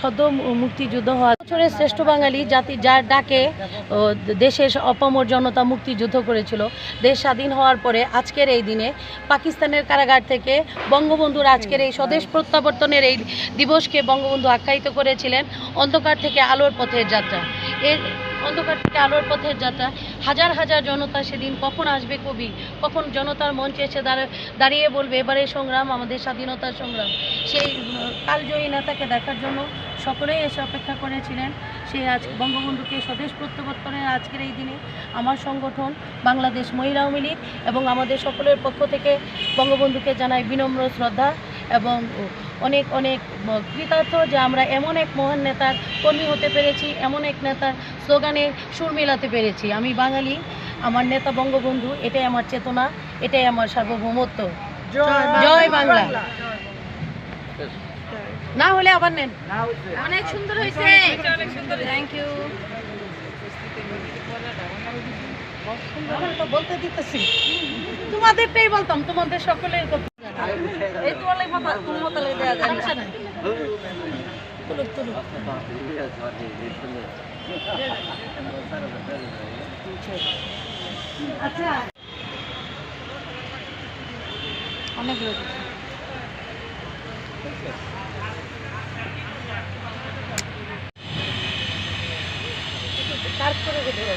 সদ্য মুক্তিযুদ্ধ হওয়া বছরের শ্রেষ্ঠ বাঙালি জাতি যার ডাকে দেশের অপমর জনতা মুক্তিযুদ্ধ করেছিল। দেশ স্বাধীন হওয়ার পরে আজকের এই দিনে পাকিস্তানের কারাগার থেকে বঙ্গবন্ধুর আজকের এই স্বদেশ প্রত্যাবর্তনের এই দিবসকে বঙ্গবন্ধু আখ্যায়িত করেছিলেন। অন্ধকার থেকে আলোর পথের যাত্রা। এর অন্ধকার থেকে আলোর পথের যাত্রা। হাজার হাজার জনতা সেদিন কখন আসবে কবি? কখন জনতার মঞ্চে এসে দাঁড়া- দাঁড়িয়ে বলবে, এবারে সংগ্রাম, আমাদের স্বাধীনতার সংগ্রাম। সেই কালজয়ী নেতাকে দেখার জন্য সকলেই এসে অপেক্ষা করেছিলেন। সেই আজ বঙ্গবন্ধুকে স্বদেশ প্রত্যাবর্তনের আজকের এই দিনে আমার সংগঠন বাংলাদেশ মহিলা আওয়ামী লীগ এবং আমাদের সকলের পক্ষ থেকে বঙ্গবন্ধুকে জানাই বিনম্র শ্রদ্ধা। এবং অনেক অনেক কৃতার্থ যে আমরা এমন এক মহান নেতার কর্মী হতে পেরেছি এমন এক নেতার স্লোগানে সুর মেলাতে পেরেছি। আমি বাঙালি আমার নেতা বঙ্গবন্ধু এটাই আমার চেতনা এটাই আমার সার্বভৌমত্ব। জয় বাংলা। না হলে আবার নেন। অনেক সুন্দর হয়েছে। অনেক সুন্দর থ্যাংক ইউ বলতে দিতেছি। তোমাদেরটাই বলতাম তোমাদের সকলের কথা। এই তো অনেক মাথা কোন মাথা লেগে। আচ্ছা অনেক লোক কার করে দেবো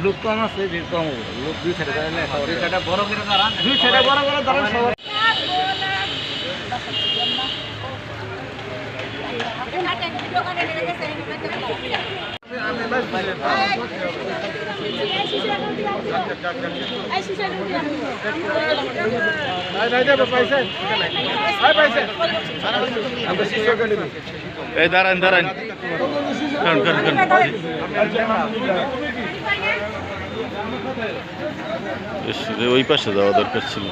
লোক কম আছে ভিড় কম হবে। লোক দুই সাইডে দাঁড়ালে দুই সাইডে বড় করে দাঁড়ান। দুই সাইডে বড় করে দাঁড়ান সবাই। দাঁড়ান দাঁড়ান। ওই পাশে যাওয়া দরকার ছিল।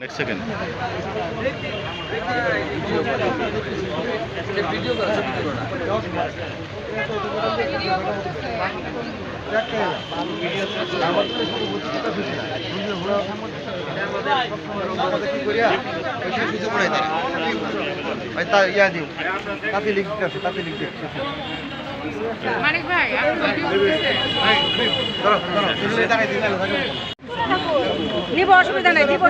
নেক্সট সেকেন্ড ইয়া দিও। তাতে লিখতে আছে তাতে লিখতে মানিক ভাই নিব অসুবিধা নাই দিব